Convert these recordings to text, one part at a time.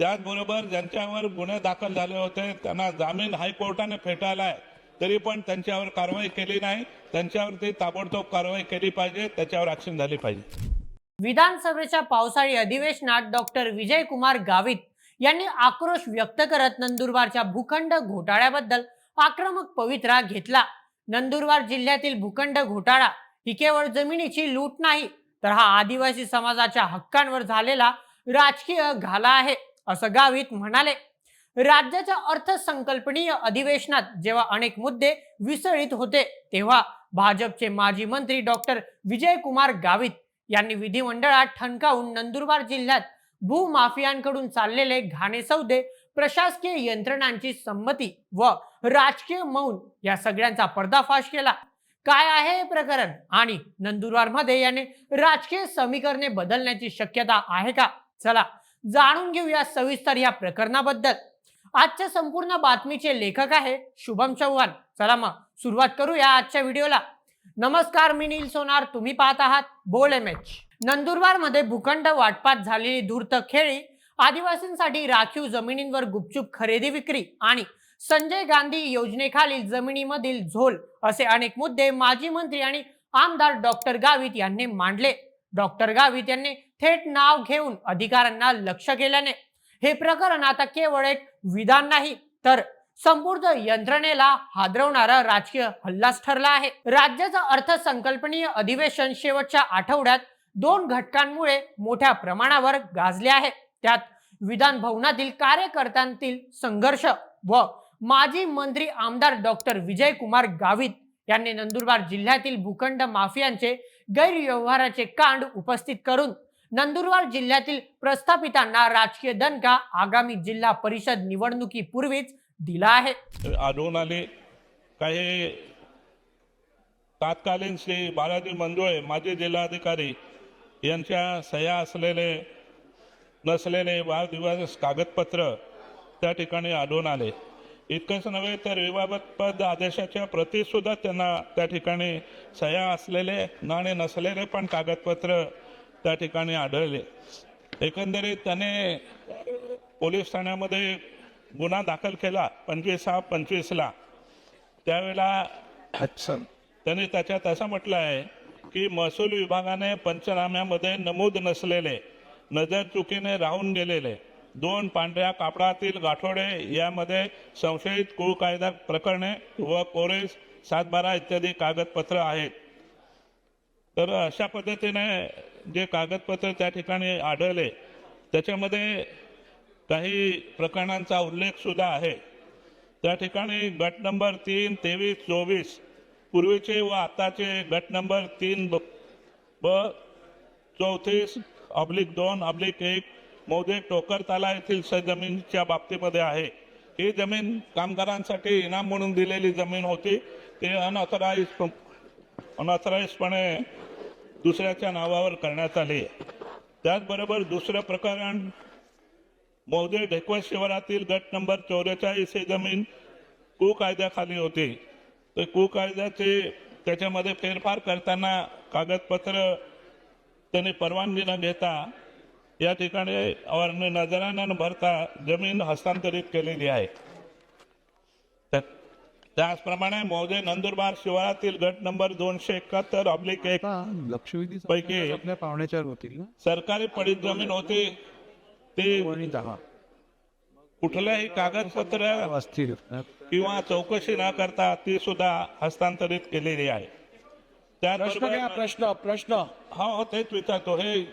त्याचबरोबर ज्यांच्यावर गुन्हे दाखल झाले होते त्यांना जामीन हायकोर्टाने फेटाळलाय. तरी पण त्यांच्यावर कारवाई केली नाही. त्यांच्यावरती ताबडतोब कारवाई केली पाहिजे त्याच्यावर ऍक्शन झाली पाहिजे. विधानसभेच्या पावसाळी अधिवेशनात डॉक्टर विजयकुमार गावित यांनी आक्रोश व्यक्त करत नंदुरबारच्या भूखंड घोटाळ्याबद्दल आक्रमक पवित्रा घेतला. नंदुरबार जिल्ह्यातील भूखंड घोटाळा ही केवळ जमिनीची लूट नाही तर हा आदिवासी समाजाच्या हक्कांवर झालेला राजकीय घाला आहे. असं गावित म्हणाले. राज्याच्या अर्थसंकल्पनीय अधिवेशनात जेव्हा अनेक मुद्दे विसळीत होते तेव्हा भाजपचे माजी मंत्री डॉक्टर विजयकुमार गावित यांनी विधिमंडळात ठणकावून नंदुरबार जिल्ह्यात भूमाफियांकडून चाललेले घाणे सौदे प्रशासकीय यंत्रणांची संमती व राजकीय मौन या सगळ्यांचा पर्दाफाश केला. काय आहे हे प्रकरण? आणि नंदुरबारमध्ये याने राजकीय समीकरणे बदलण्याची शक्यता आहे का? चला जाणून घेऊया सविस्तर या प्रकरणाबद्दल. आजच्या संपूर्ण बातमीचे लेखक आहे शुभम चव्हाण. चला मग सुरुवात करूया आजच्या व्हिडिओला. नमस्कार मी नील सोनार. तुम्ही पाहत आहात बोल एम एच. नंदुरबारमध्ये भूखंड वाटपात झालेली धूर्त खेळी आदिवासींसाठी राखीव जमिनींवर गुपचूप खरेदी विक्री आणि संजय गांधी योजनेखालील जमिनीमधील झोल असे अनेक मुद्दे माजी मंत्री आणि आमदार डॉक्टर गावित यांनी मांडले. डॉक्टर गावित यांनी थेट नाव घेऊन अधिकाऱ्यांना लक्ष केल्याने हे प्रकरण आता केवळ एक विधान नाही तर संपूर्ण यंत्रणेला हादरवणारा राजकीय हल्लाच ठरला आहे. राज्याचं अर्थसंकल्पनीय अधिवेशन शेवटच्या आठवड्यात दोन घटकांमुळे मोठ्या प्रमाणावर गाजले आहे. त्यात विधान भवनातील कार्यकर्त्यांतील संघर्ष व माजी मंत्री आमदार डॉक्टर विजय कुमार गावित यांनी नंदुरबार जिल्ह्यातील भूखंड माफियांचे गैरव्यवहाराचे कांड उपस्थित करून नंदुरबार जिल्ह्यातील प्रस्थापितांना राजकीय दणका आगामी जिल्हा परिषद निवडणुकीपूर्वीच दिला आहे. आढळून आले. काही तात्कालीन श्री बालाजी मंजुळे माजी जिल्हाधिकारी यांच्या सह्या असलेले नसलेले वादविवाद कागदपत्र त्या ठिकाणी आढळून आले. इतकंच नव्हे तर विवादास्पद आदेशाच्या प्रतीसुद्धा त्यांना त्या ठिकाणी सह्या असलेले नाणे आणि नसलेले पण कागदपत्र त्या ठिकाणी आढळले. एकंदरीत त्याने पोलीस ठाण्यामध्ये गुन्हा दाखल केला पंचवीस सहा पंचवीसला. त्यावेळेला त्यांनी त्याच्यात असं म्हटलं आहे की महसूल विभागाने पंचनाम्यामध्ये नमूद नसलेले नजर चुकीने राहून गेलेले दोन पांढऱ्या कापडातील गाठोडे यामध्ये संशयित कुळ कायदा प्रकरणे व कोरे सातबारा इत्यादी कागदपत्र आहेत. तर अशा पद्धतीने जे कागदपत्र त्या ठिकाणी आढळले त्याच्यामध्ये काही प्रकरणांचा उल्लेख सुद्धा आहे. त्या ठिकाणी गट नंबर तीन तेवीस चोवीस पूर्वीचे व आताचे गट नंबर तीन ब ब चौतीस ऑब्लिक दोन ऑब्लिक एक मोदे टोकर ताला येथील जमिनीच्या बाबतीमध्ये आहे. ही जमीन कामगारांसाठी इनाम म्हणून दिलेली जमीन होती. ते अनऑथराईज अनऑथराईजपणे दुसऱ्याच्या नावावर करण्यात आले. त्याचबरोबर दुसरं प्रकरण मोदे ढेकवत शिवारातील गट नंबर चौवेचाळीस हे जमीन कुकायद्याखाली होती. तर कुकायद्याचे त्याच्यामध्ये फेरफार करताना कागदपत्र त्यांनी परवानगी न घेता या ठिकाणी नजरानं न भरता जमीन हस्तांतरित केलेली आहे. त्या- त्याचप्रमाणे मौजे नंदुरबार शिवारातील गट नंबर दोनशे एकाहत्तर ऑब्लिक एक लक्षवेधी पैकी- आपल्या पाहुण्याच्यावर होतील ना? सरकारी पडीत जमीन होती. ती कुठल्याही कागदपत्र असतील किंवा चौकशी न करता ती सुद्धा हस्तांतरित केलेली आहे. त्याचबरोबर प्रश्न प्रश्न हा हो तेच विचारतो. हे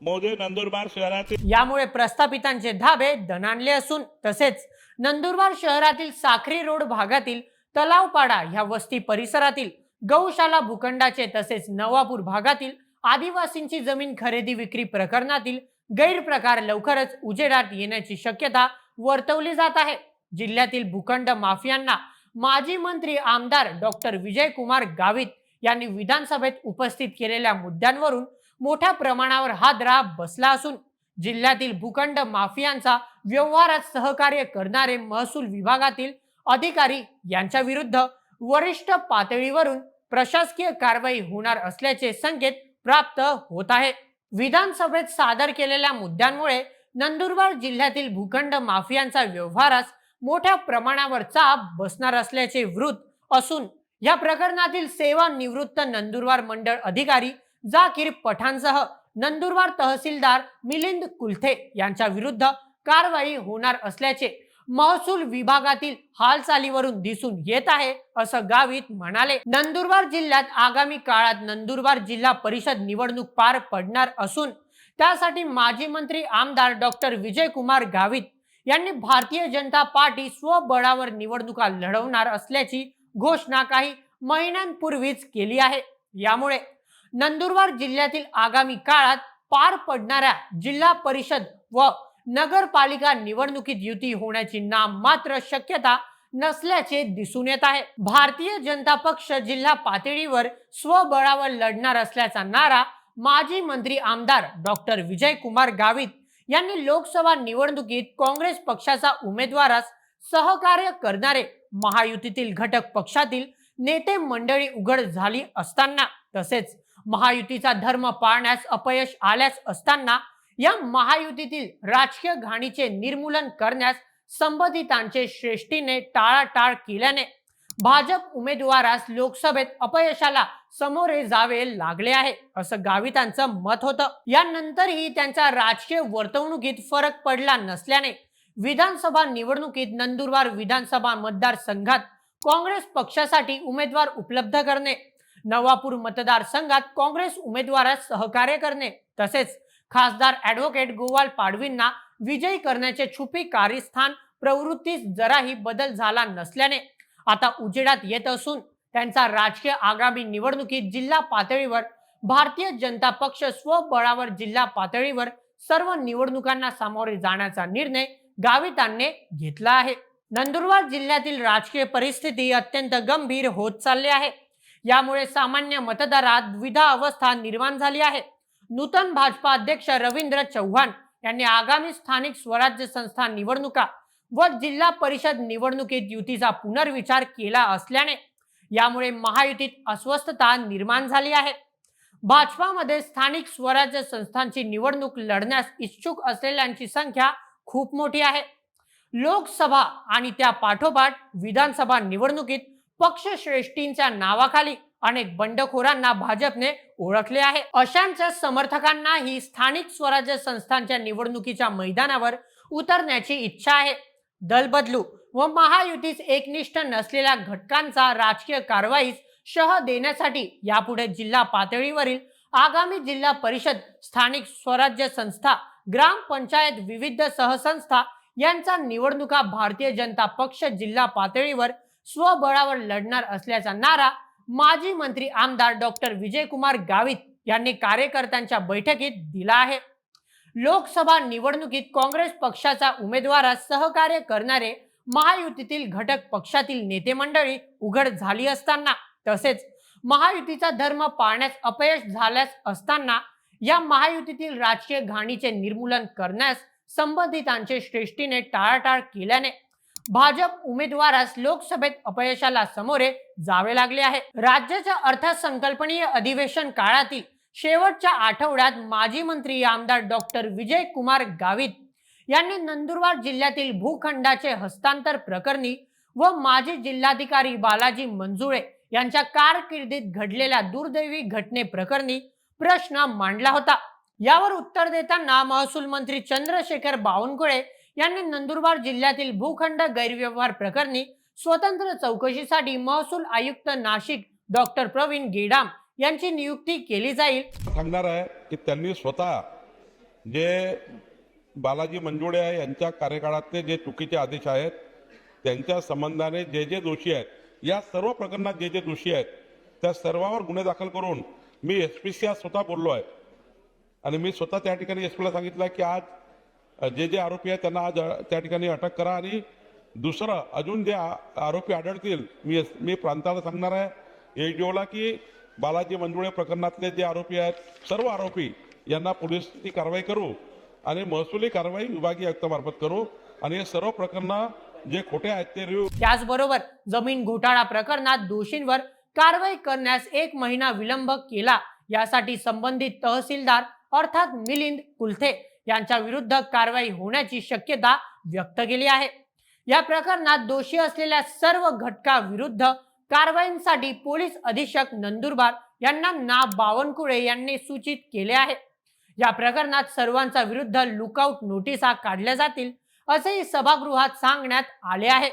मोजे नंदुरबार शहरातील यामुळे प्रस्थापितांचे धाबे दणाणले असून तसेच नंदुरबार शहरातील साखरी रोड भागातील तलावपाडा ह्या वस्ती परिसरातील गौशाला भूखंडाचे तसेच नवापूर भागातील आदिवासींची जमीन खरेदी विक्री प्रकरणातील गैरप्रकार लवकरच उजेडात येण्याची शक्यता वर्तवली जात आहे. जिल्ह्यातील भूखंड माफियांना माजी मंत्री आमदार डॉक्टर विजयकुमार गावित यांनी विधानसभेत उपस्थित केलेल्या मुद्द्यांवरून मोठ्या प्रमाणावर हा द्राब बसला असून जिल्ह्यातील भूखंड माफियांचा व्यवहारात सहकार्य करणारे महसूल विभागातील अधिकारी यांच्या विरुद्ध वरिष्ठ पातळीवरून प्रशासकीय कारवाई होणार असल्याचे संकेत प्राप्त होत आहे. विधानसभेत सादर केलेल्या मुद्द्यांमुळे नंदुरबार जिल्ह्यातील भूखंड माफियांचा व्यवहारास मोठ्या प्रमाणावर चाप बसणार असल्याचे वृत्त असून या प्रकरणातील सेवानिवृत्त नंदुरबार मंडळ अधिकारी जाकीर पठाणसह नंदुरबार तहसीलदार मिलिंद कुलथे यांच्या विरुद्ध कारवाई होणार असल्याचे महसूल विभागातील हालचालीवरून दिसून येत आहे असं गावित म्हणाले. नंदुरबार जिल्ह्यात आगामी काळात नंदुरबार जिल्हा परिषद निवडणूक पार पडणार असून त्यासाठी माजी मंत्री आमदार डॉक्टर विजयकुमार गावित यांनी भारतीय जनता पार्टी स्वबळावर निवडणुका लढवणार असल्याची घोषणा काही महिन्यांपूर्वीच केली आहे. यामुळे नंदुरबार जिल्ह्यातील आगामी काळात पार पडणाऱ्या जिल्हा परिषद व नगरपालिका निवडणुकीत युती होण्याची नाम मात्र शक्यता नसल्याचे दिसून येत आहे. भारतीय जनता पक्ष जिल्हा पातळीवर स्वबळावर लढणार असल्याचा नारा माजी मंत्री आमदार डॉक्टर विजयकुमार गावित यांनी लोकसभा निवडणुकीत काँग्रेस पक्षाचा उमेदवारास सहकार्य करणारे महायुतीतील घटक पक्षातील नेते मंडळी उघड झाली असताना तसेच महायुतीचा धर्म पाळण्यास अपयश आल्यास असताना या महायुतीतील राजकीय घाणीचे निर्मूलन करण्यास संबंधितांचे श्रेष्ठीने टाळाटाळ केल्याने भाजप उमेदवारास लोकसभेत अपयशाला समोरे जावे लागले आहे असं गावितांचं मत होतं. यानंतरही त्यांच्या राजकीय वर्तवणुकीत फरक पडला नसल्याने विधानसभा निवडणुकीत नंदुरबार विधानसभा मतदारसंघात काँग्रेस पक्षासाठी उमेदवार उपलब्ध करणे नवापूर मतदारसंघात काँग्रेस उमेदवारास सहकार्य करणे तसेच खासदार ॲडव्होकेट गोवाल पाडवींना विजयी करण्याचे छुपी कार्यस्थान प्रवृत्तीस जराही बदल झाला नसल्याने आता उजेडात येत असून त्यांचा राजकीय आगामी निवडणुकीत जिल्हा पातळीवर भारतीय जनता पक्ष स्वबळावर जिल्हा पातळीवर सर्व निवडणुकांना सामोरे जाण्याचा निर्णय गावितांनी घेतला आहे. नंदुरबार जिल्ह्यातील राजकीय परिस्थिती अत्यंत गंभीर होत चालली आहे. यामुळे सामान्य मतदारात द्विधा अवस्था निर्माण झाली आहे. नूतन भाजपा अध्यक्ष रवींद्र चव्हाण यांनी आगामी स्थानिक स्वराज्य संस्था निवडणुका व जिल्हा परिषद निवडणुकीत युतीचा पुनर्विचार केला असल्याने यामुळे महायुतीत अस्वस्थता निर्माण झाली आहे. भाजपामध्ये स्थानिक स्वराज्य संस्थांची निवडणूक लढण्यास इच्छुक असलेल्यांची संख्या खूप मोठी आहे. लोकसभा आणि त्या पाठोपाठ विधानसभा निवडणुकीत पक्षश्रेष्ठींच्या नावाखाली अनेक बंडखोरांना भाजपने ओळखले आहे. अशांच्या समर्थकांनाही स्थानिक स्वराज्य संस्थांच्या निवडणुकीच्या मैदानावर उतरण्याची इच्छा आहे. दल बदलू व महायुतीस एकनिष्ठ नसलेल्या घटकांचा राजकीय कारवाईस शह देण्यासाठी यापुढे जिल्हा पातळीवरील आगामी जिल्हा परिषद स्थानिक स्वराज्य संस्था ग्रामपंचायत विविध सहसंस्था यांचा निवडणुका भारतीय जनता पक्ष जिल्हा पातळीवर स्वबळावर लढणार असल्याचा नारा माजी मंत्री आमदार डॉक्टर विजयकुमार गावित यांनी कार्यकर्त्यांच्या बैठकीत दिला आहे. लोकसभा निवडणुकीत काँग्रेस पक्षाचा उमेदवारास सहकार्य करणारे महायुतीतील घटक पक्षातील नेते मंडळी उघड झाली असताना तसेच महायुतीचा धर्म पाळण्यास अपयश झाल्यास असताना या महायुतीतील राजकीय घाणीचे निर्मूलन करण्यास संबंधितांचे श्रेष्ठीने टाळाटाळ केल्याने भाजप उमेदवारास लोकसभेत अपयशाला समोरे जावे लागले आहे. राज्याच्या अर्थसंकल्पनीय अधिवेशन काळातील शेवटच्या आठवड्यात माजी मंत्री आमदार डॉक्टर विजय कुमार गावित यांनी नंदुरबार जिल्ह्यातील भूखंडाचे हस्तांतर प्रकरणी व माजी जिल्हाधिकारी बालाजी मंजुळे यांच्या कारकिर्दीत घडलेल्या दुर्दैवी घटनेप्रकरणी प्रश्न मांडला होता. यावर उत्तर देताना महसूल मंत्री चंद्रशेखर बावनकुळे यांनी नंदुरबार जिल्ह्यातील भूखंड गैरव्यवहार प्रकरणी स्वतंत्र चौकशीसाठी महसूल आयुक्त नाशिक डॉक्टर प्रवीण गेडाम यांची नियुक्ती केली जाईल. सांगणार आहे की त्यांनी स्वतः जे बालाजी मंजुळे आहे यांच्या कार्यकाळातले जे चुकीचे आदेश आहेत त्यांच्या संबंधाने जे जे दोषी आहेत या सर्व प्रकरणात जे जे दोषी आहेत त्या सर्वावर गुन्हे दाखल करून मी एस पी सी आज स्वतः बोललो आहे. आणि मी स्वतः त्या ठिकाणी एस पीला सांगितलं की आज जे जे आरोपी आहेत त्यांना आज त्या ठिकाणी अटक करा आणि दुसरं अजून जे आ- आरोपी आढळतील मी मी प्रांताला सांगणार आहे एच की बालाजी मंजुळे प्रकरणातले जे आरोपी आहेत सर्व आरोपी यांना पोलिसची कारवाई करू आणि महसुली कारवाई विभागीय आयुक्तामार्फत करू आणि हे सर्व प्रकरण जे खोटे आहेत ते रिव्ह्यू त्याचबरोबर जमीन घोटाळा प्रकरणात दोषींवर कारवाई करण्यास एक महिना विलंब केला. यासाठी संबंधित तहसीलदार अर्थात मिलिंद कुलथे यांच्या विरुद्ध कारवाई होण्याची शक्यता व्यक्त केली आहे. या प्रकरणात दोषी असलेल्या सर्व घटकाविरुद्ध कारवाईसाठी पोलीस अधीक्षक नंदुरबार यांना ना बावनकुळे यांनी सूचित केले आहे. या प्रकरणात सर्वांचा विरुद्ध लुकआउट नोटिसा काढल्या जातील असेही सभागृहात सांगण्यात आले आहे.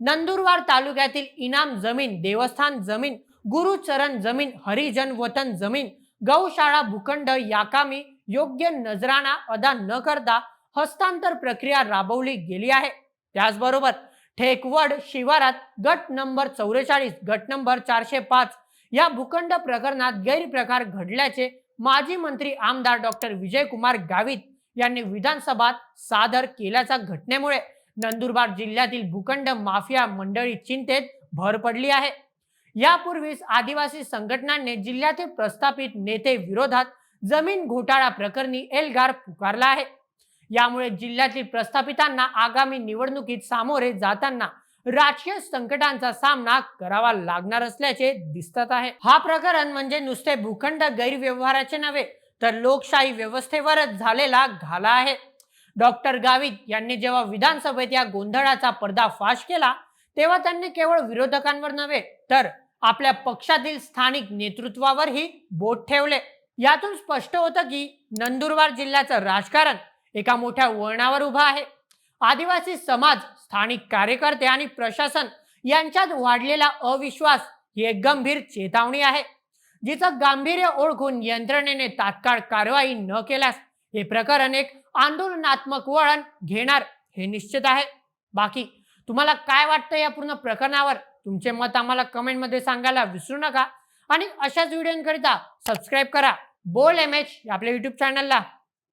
नंदुरबार तालुक्यातील इनाम जमीन देवस्थान जमीन गुरुचरण जमीन हरिजन वतन जमीन गौशाळा भूखंड याकामी योग्य नजराणा अदा न करता हस्तांतर प्रक्रिया राबवली गेली आहे. त्याचबरोबर ठेकवड शिवारात गट नंबर चौवेचाळीस गट नंबर चारशे पाच या भूखंड प्रकरणात गैरप्रकार घडल्याचे माजी मंत्री आमदार डॉक्टर विजयकुमार गावित यांनी विधानसभात सादर केल्याच्या घटनेमुळे नंदुरबार जिल्ह्यातील भूखंड माफिया मंडळी चिंतेत भर पडली आहे. यापूर्वीच आदिवासी संघटनांनी जिल्ह्यातील प्रस्थापित नेते विरोधात जमीन घोटाळा प्रकरणी एल्गार पुकारला आहे. यामुळे जिल्ह्यातील प्रस्थापितांना आगामी निवडणुकीत सामोरे जाताना राजकीय संकटांचा सामना करावा लागणार असल्याचे दिसत आहे. हा प्रकरण म्हणजे नुसते भूखंड गैरव्यवहाराचे नव्हे तर लोकशाही व्यवस्थेवरच झालेला घाला आहे. डॉक्टर गावित यांनी जेव्हा विधानसभेत या गोंधळाचा पर्दाफाश केला तेव्हा त्यांनी केवळ विरोधकांवर नव्हे तर आपल्या पक्षातील स्थानिक नेतृत्वावरही बोट ठेवले. यातून स्पष्ट होतं की नंदुरबार जिल्ह्याचं राजकारण एका मोठ्या वळणावर उभं आहे. आदिवासी समाज स्थानिक कार्यकर्ते आणि प्रशासन यांच्यात वाढलेला अविश्वास ही एक गंभीर चेतावणी आहे. जिचं गांभीर्य ओळखून यंत्रणेने तात्काळ कारवाई न केल्यास हे प्रकरण एक आंदोलनात्मक वळण घेणार हे निश्चित आहे. बाकी तुम्हाला काय वाटतं या पूर्ण प्रकरणावर? तुमचे मत आम्हाला कमेंटमध्ये सांगायला विसरू नका. आणि अशाच व्हिडिओकरिता सबस्क्राईब करा. बोल एम एच आपल्या यूट्यूब चॅनलला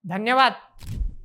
धन्यवाद.